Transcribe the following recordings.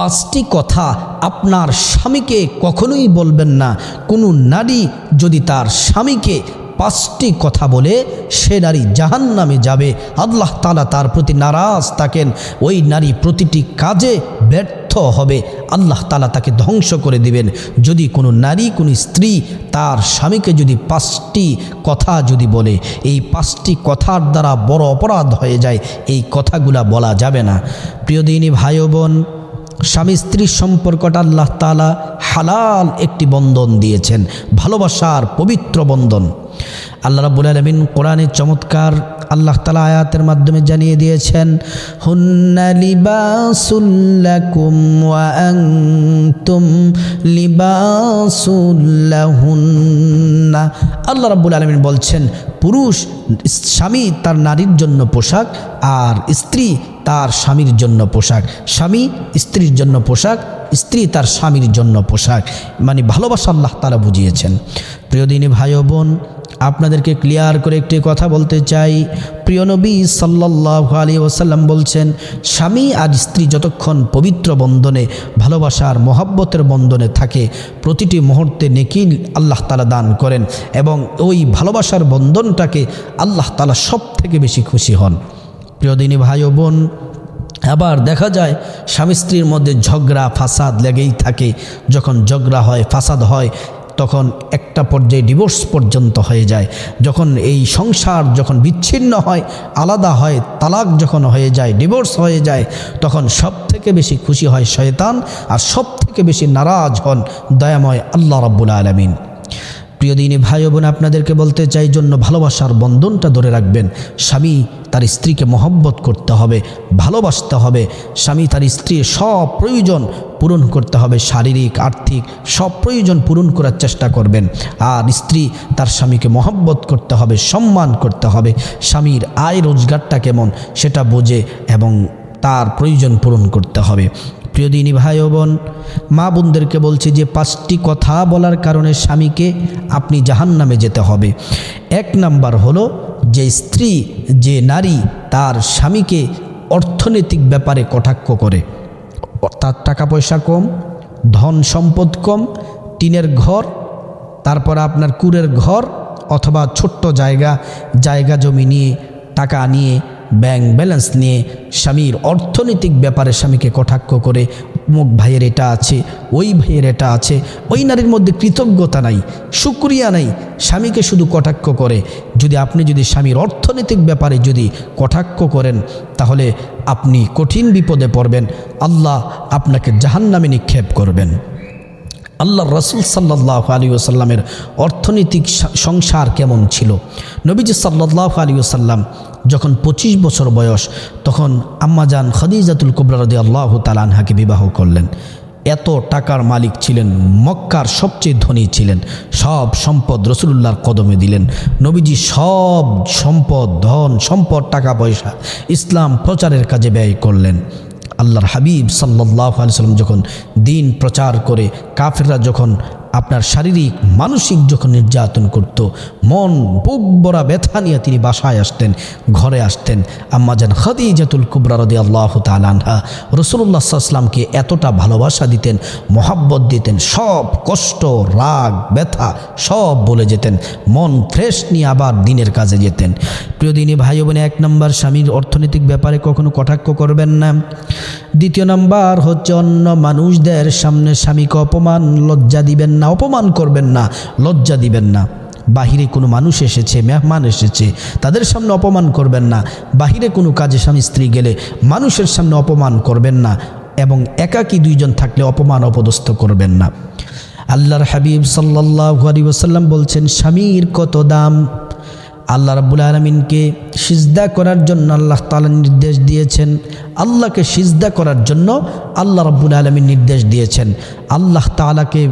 পাঁচটি কথা আপনার স্বামীকে কখনোই বলবেন না। কোনো নারী যদি তার স্বামীকে পাঁচটি কথা বলে, সে নারী জাহান নামে যাবে। আল্লাহ তালা তার প্রতি নারাজ থাকেন। ওই নারী প্রতিটি কাজে ব্যর্থ হবে। আল্লাহ তালা তাকে ধ্বংস করে দিবেন। যদি কোনো নারী, কোনো স্ত্রী তার স্বামীকে যদি পাঁচটি কথা যদি বলে, এই পাঁচটি কথার দ্বারা বড় অপরাধ হয়ে যায়। এই কথাগুলা বলা যাবে না। প্রিয় দিনী ভাই বোন স্বামী স্ত্রীর সম্পর্কটা আল্লাহ তালা হালাল একটি বন্ধন দিয়েছেন, ভালোবাসার পবিত্র বন্ধন। আল্লাহ রাবুল আলমিন কোরআনের চমৎকার আল্লাহ তালা আয়াতের মাধ্যমে জানিয়ে দিয়েছেন, হুন্না লিবাসুল্লাকুম আনতুম লিবাসুল্লাহুন্না আল্লাহ রাব্বুল আলমিন বলছেন, পুরুষ স্বামী তার নারীর জন্য পোশাক আর স্ত্রী তার স্বামীর জন্য পোশাক। স্বামী স্ত্রীর জন্য পোশাক, স্ত্রী তার স্বামীর জন্য পোশাক। মানে ভালোবাসা আল্লাহ তারা বুঝিয়েছেন। প্রিয় দিনী ভাই বোন, আপনাদেরকে ক্লিয়ার করে একটি কথা বলতে চাই। প্রিয় নবী সাল্লাহ আলী ওসাল্লাম বলছেন, স্বামী আর স্ত্রী যতক্ষণ পবিত্র বন্ধনে, ভালোবাসার, মহাব্বতের বন্ধনে থাকে, প্রতিটি মুহূর্তে নেকি আল্লাহ তালা দান করেন এবং ওই ভালোবাসার বন্ধনটাকে আল্লাহ তালা সব থেকে বেশি খুশি হন। প্রিয় দিনী ভাই ও বোন, আবার দেখা যায় স্বামী স্ত্রীর মধ্যে ঝগড়া, ফাসাদ লেগেই থাকে। যখন ঝগড়া হয়, ফাসাদ হয়, তখন একটা পর্যায়ে ডিভোর্স পর্যন্ত হয়ে যায়। যখন এই সংসার যখন বিচ্ছিন্ন হয়, আলাদা হয়, তালাক যখন হয়ে যায় ডিভোর্স হয়ে যায়, তখন সব থেকে বেশি খুশি হয় শয়তান আর সব থেকে বেশি নারাজ হন দয়াময় আল্লাহ রাব্বুল আলমিন। প্রিয় দিনী ভাই বোন, আপনাদেরকে বলতে চাই, জন্য ভালোবাসার বন্ধনটা ধরে রাখবেন। স্বামী তার স্ত্রীকে মহব্বত করতে হবে, ভালোবাসতে হবে। স্বামী তার স্ত্রীর সব প্রয়োজন পূরণ করতে হবে, শারীরিক, আর্থিক সব প্রয়োজন পূরণ করার চেষ্টা করবেন। আর স্ত্রী তার স্বামীকে মহব্বত করতে হবে, সম্মান করতে হবে। স্বামীর আয় রোজগারটা কেমন, সেটা বোঝে এবং তার প্রয়োজন পূরণ করতে হবে। প্রিয় দিনী ভাই ও বোন, মা বোনদেরকে বলছি যে পাঁচটি কথা বলার কারণে স্বামীকে আপনি জাহান নামে যেতে হবে। এক নাম্বার হলো যে স্ত্রী, যে নারী তার স্বামীকে অর্থনৈতিক ব্যাপারে কটাক্ষ করে। তার টাকা পয়সা কম, ধন সম্পদ কম, টিনের ঘর, তারপর আপনার কুরের ঘর অথবা ছোট্ট জায়গা জায়গা জমি নিয়ে, টাকা নিয়ে ব্যাংক ব্যালেন্স নিয়ে স্বামীর অর্থনৈতিক ব্যাপারে স্বামীকে কটাক্ষ করে মুখ ভাইয়ের এটা আছে, ওই ভাইয়ের এটা আছে, ওই নারীর মধ্যে কৃতজ্ঞতা নাই, সুক্রিয়া নাই। স্বামীকে শুধু কটাক্ষ করে, যদি আপনি যদি স্বামীর অর্থনৈতিক ব্যাপারে যদি কটাক্ষ করেন, তাহলে আপনি কঠিন বিপদে পড়বেন। আল্লাহ আপনাকে জাহান্নামে নিক্ষেপ করবেন। আল্লাহ রসুল সাল্লাহ আলী ওসাল্লামের অর্থনৈতিক সংসার কেমন ছিল? নবীজি সাল্লাহ আলী ওসাল্লাম যখন ২৫ বছর বয়স, তখন আম্মাজান খদিজাতুল কুবরারদি আল্লাহ তালানহাকে বিবাহ করলেন। এত টাকার মালিক ছিলেন, মক্কার সবচেয়ে ধনী ছিলেন, সব সম্পদ রসুল্লাহর কদমে দিলেন। নবীজি সব সম্পদ, ধন, সম্পদ টাকা পয়সা ইসলাম প্রচারের কাজে ব্যয় করলেন। আল্লাহর হাবিব সাল্লাহ আলিয়াল্লাম যখন দিন প্রচার করে, কাফেররা যখন আপনার শারীরিক, মানসিক যখন নির্যাতন করত মন, বুক বড়া ব্যথা নিয়ে তিনি বাসায় আসতেন, ঘরে আসতেন। আম্মাজান খাদিজাতুল কুবরা রদি আল্লাহ তালানহা রসুল্লাহ সাল্লামকে এতটা ভালোবাসা দিতেন, মোহাব্বত দিতেন, সব কষ্ট, রাগ, ব্যথা সব বলে যেতেন। মন ফ্রেশ নিয়ে আবার দিনের কাজে যেতেন। প্রিয় দিনী ভাই বোনে, এক নম্বর স্বামীর অর্থনৈতিক ব্যাপারে কখনো কটাক্ষ করবেন না। দ্বিতীয় নাম্বার হচ্ছে অন্য মানুষদের সামনে স্বামীকে অপমান, লজ্জা দিবেন না, অপমান করবেন না, লজ্জা দিবেন না। বাহিরে কোনো মানুষ এসেছে, মেহমান এসেছে, তাদের সামনে অপমান করবেন না। বাহিরে কোনো কাজে স্বামী স্ত্রী গেলে মানুষের সামনে অপমান করবেন না এবং একাকী দুইজন থাকলে অপমান অপদস্থ করবেন না। আল্লাহর হাবিব সাল্লাহ আলী ওসাল্লাম বলছেন, স্বামীর কত দাম? আল্লাহ রাবুল আলমিনকে সিজদা করার জন্য আল্লাহ তালা নির্দেশ দিয়েছেন। আল্লাহকে সিজদা করার জন্য আল্লাহ রাবুল আলমিন নির্দেশ দিয়েছেন। আল্লাহ তালাকে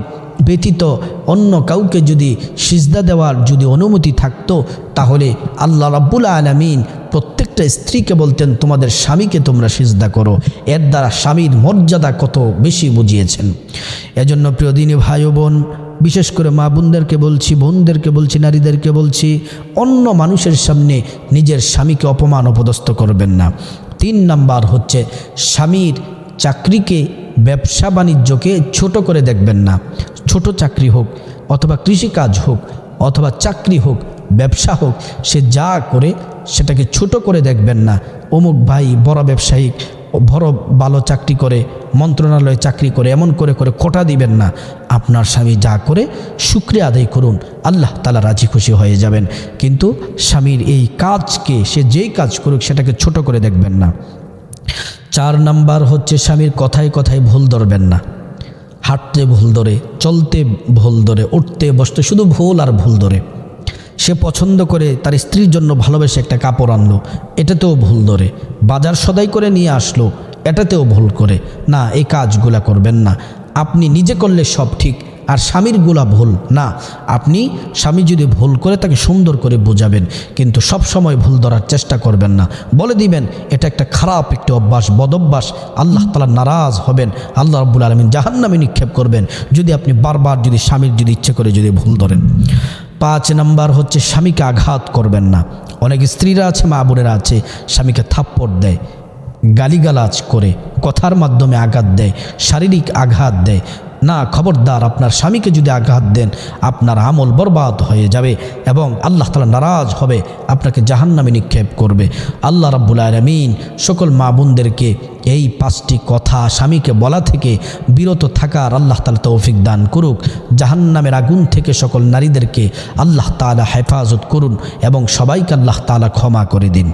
ব্যতীত অন্য কাউকে যদি সিজদা দেওয়ার যদি অনুমতি থাকতো, তাহলে আল্লাহ রাব্বুল আলমিন প্রত্যেকটা স্ত্রীকে বলতেন, তোমাদের স্বামীকে তোমরা সিজদা করো। এর দ্বারা স্বামীর মর্যাদা কত বেশি বুঝিয়েছেন। এজন্য প্রিয় দিনী ভাই বোন বিশেষ করে মা বোনদেরকে বলছি বোনদেরকে বলছি, নারীদেরকে বলছি, অন্য মানুষের সামনে নিজের স্বামীকে অপমান অপদস্থ করবেন না। তিন নাম্বার হচ্ছে, স্বামীর চাকরিকে, ব্যবসা বাণিজ্যকে ছোট করে দেখবেন না। ছোট চাকরি হোক, অথবা কৃষিকাজ হোক, অথবা চাকরি হোক, ব্যবসা হোক, সে যা করে সেটাকে ছোট করে দেখবেন না। অমুক ভাই বড় ব্যবসায়িক বড় ভালো চাকরি করে, মন্ত্রণালয়ে চাকরি করে, এমন করে করে খোটা দিবেন না। আপনার স্বামী যা করে, শুক্রিয়া আদায় করুন, আল্লাহ তালা রাজি খুশি হয়ে যাবেন। কিন্তু স্বামীর এই কাজকে, সে যেই কাজ করুক, সেটাকে ছোট করে দেখবেন না। চার নাম্বার হচ্ছে স্বামীর কথায় কথায় ভুল ধরবেন না। হাঁটতে ভুল ধরে, চলতে ভুল ধরে, উঠতে বসতে শুধু ভুল আর ভুল ধরে। সে পছন্দ করে তার স্ত্রীর জন্য ভালোবেসে একটা কাপড় আনলো, এটাতেও ভুল ধরে। বাজার সদাই করে নিয়ে আসলো, এটাতেও ভুল করে। না, এই কাজগুলা করবেন না। আপনি নিজে করলে সব ঠিক আর স্বামীরগুলা ভুল। না, আপনি স্বামী যদি ভুল করে তাকে সুন্দর করে বোঝাবেন, কিন্তু সব সময় ভুল ধরার চেষ্টা করবেন না। বলে দিবেন, এটা একটা খারাপ একটি অভ্যাস বদভ্যাস আল্লাহ তালা নারাজ হবেন, আল্লাহ রব্বুল আলমিন জাহান্নামে নিক্ষেপ করবেন। যদি আপনি বারবার যদি স্বামীর যদি ইচ্ছে করে যদি ভুল ধরেন। পাঁচ নাম্বার হচ্ছে, স্বামীকে আঘাত করবেন না। অনেক স্ত্রীরা আছে, মা বোনেরা আছে, স্বামীকে থাপ্পড় দেয়, গালিগালাজ করে, কথার মাধ্যমে আঘাত দেয়, শারীরিক আঘাত দেয়। না, খবরদার, আপনার স্বামীকে যদি আঘাত দেন, আপনার আমল বরবাদ হয়ে যাবে এবং আল্লাহ তালা নারাজ হবে, আপনাকে জাহান্নামে নিক্ষেপ করবে। আল্লাহ রাব্বুল আলমিন সকল মা বোনদেরকে এই পাঁচটি কথা স্বামীকে বলা থেকে বিরত থাকার আল্লাহ তালা তৌফিক দান করুক। জাহান্নামের আগুন থেকে সকল নারীদেরকে আল্লাহ তালা হেফাজত করুন এবং সবাইকে আল্লাহ তালা ক্ষমা করে দিন।